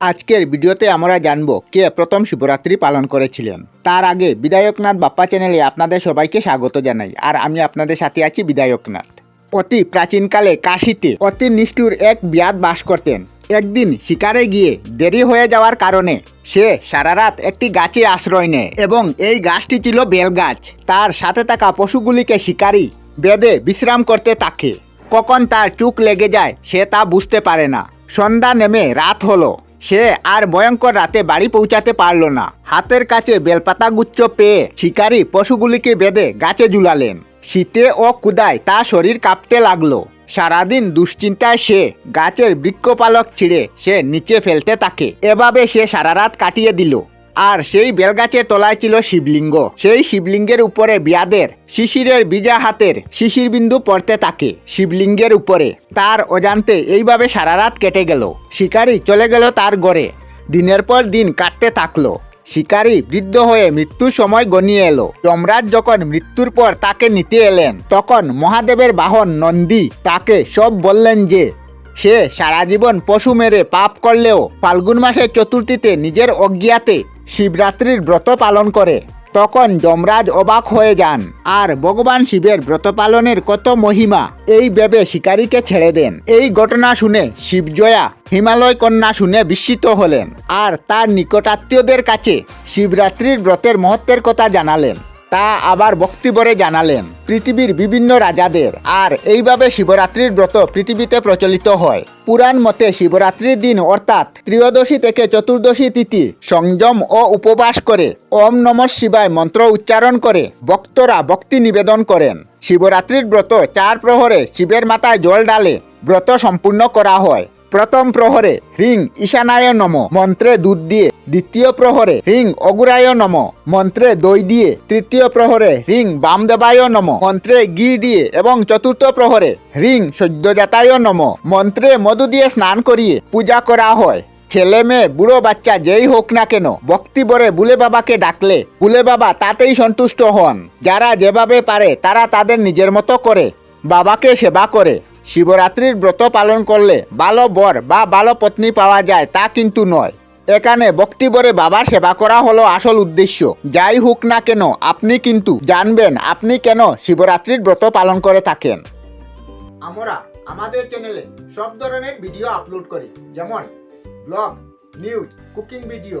আজকের ভিডিওতে আমরা জানব কে প্রথম শিবরাত্রি পালন করেছিলেন। তার আগে বিধায়কনাথ বাপ্পা চ্যানেলে আপনাদের সবাইকে স্বাগত জানাই, আর আমি আপনাদের সাথে আছি বিধায়কনাথ। অতি প্রাচীনকালে কাশিতে অতি নিষ্ঠুর এক বিয়াদ বাস করতেন। একদিন শিকারে গিয়ে দেরি হয়ে যাওয়ার কারণে সে সারা রাত একটি গাছে আশ্রয় নেয় এবং এই গাছটি ছিল বেলগাছ। তার সাথে থাকা পশুগুলিকে শিকারী বেদে বিশ্রাম করতে থাকে। কখন তার চুক লেগে যায় সে তা বুঝতে পারে না। সন্ধ্যা নেমে রাত হলো। সে আর ভয়ঙ্কর রাতে বাড়ি পৌঁছাতে পারল না। হাতের কাছে বেলপাতা গুচ্ছ পেয়ে শিকারী পশুগুলিকে বেঁধে গাছে ঝুলালেন। শীতে ও কুদায় তা শরীর কাঁপতে লাগল। সারাদিন দুশ্চিন্তায় সে গাছের বৃক্ষপালক ছিঁড়ে সে নিচে ফেলতে থাকে। এভাবে সে সারা রাত কাটিয়ে দিল। আর সেই বেলগাছের তলায় ছিল শিবলিঙ্গ। সেই শিবলিঙ্গের উপরে বিয়াদের, শিশিরের বিজা হাতের শিশির বিন্দু পড়তে থাকে শিবলিঙ্গের উপরে। তার অজান্তে এইভাবে সারা রাত কেটে গেল। শিকারী চলে গেল তার গড়ে। দিনের পর দিন কাটতে থাকল। শিকারী বৃদ্ধ হয়ে মৃত্যুর সময় গনিয়ে এলো। যমরাজ যখন মৃত্যুর পর তাকে নিতে এলেন, তখন মহাদেবের বাহন নন্দী তাকে সব বললেন যে, সে সারা জীবন পশু মেরে পাপ করলেও ফাল্গুন মাসের চতুর্থীতে নিজের অজ্ঞাতে শিবরাত্রির ব্রত পালন করে। তখন যমরাজ অবাক হয়ে যান, আর ভগবান শিবের ব্রত পালনের কত মহিমা, এই ভেবে শিকারীকে ছেড়ে দেন। এই ঘটনা শুনে শিবজয়া হিমালয় কন্যা শুনে বিস্মিত হলেন, আর তার নিকটাত্মীয়দের কাছে শিবরাত্রির ব্রতের মহত্বের কথা জানালেন। তা আবার বক্তব্যরে জানালেন পৃথিবীর বিভিন্ন রাজাদের। আর এইভাবে শিবরাত্রির ব্রত পৃথিবীতে প্রচলিত হয়। পুরাণ মতে শিবরাত্রির দিন অর্থাৎ ত্রয়োদশী থেকে চতুর্দশী তিথি সংযম ও উপবাস করে ওম নম শিবায় মন্ত্র উচ্চারণ করে ভক্তরা ভক্তি নিবেদন করেন। শিবরাত্রির ব্রত চার প্রহরে শিবের মাথায় জল ডালে ব্রত সম্পূর্ণ করা হয়। প্রথম প্রহরে হ্রিং ঈশানায় নম। মন্ত্রে দুধ দিয়ে দ্বিতীয় প্রহরে হ্রিং অগুরায় নম। মন্ত্রে দই দিয়ে তৃতীয় প্রহরে হ্রিং বামদেবায় নম। মন্ত্রে ঘি দিয়ে এবং চতুর্থ প্রহরে হ্রিং সদ্যজাতায় নম। মন্ত্রে মধু দিয়ে স্নান করিয়ে পূজা করা হয়। ছেলে মেয়ে, বুড়ো বাচ্চা যেই হোক না কেন, ভক্তি বরে বুলে বাবাকে ডাকলে, বুলে বাবা তাতেই সন্তুষ্ট হন। যারা যেভাবে পারে, তারা তাদের নিজের মতো করে। বাবাকে সেবা করে। শিবরাত্রির ব্রত পালন করলে ভালো বর বা ভালো পত্নী পাওয়া যায় তা কিন্তু নয়। এখানে ভক্তিবরে বাবার সেবা করা হলো আসল উদ্দেশ্য। যাই হোক না কেন, আপনি কিন্তু জানবেন আপনি কেন শিবরাত্রির ব্রত পালন করে থাকেন। আমরা আমাদের চ্যানেলে সব ধরনের ভিডিও আপলোড করি। যেমন ব্লগ নিউজ কুকিং ভিডিও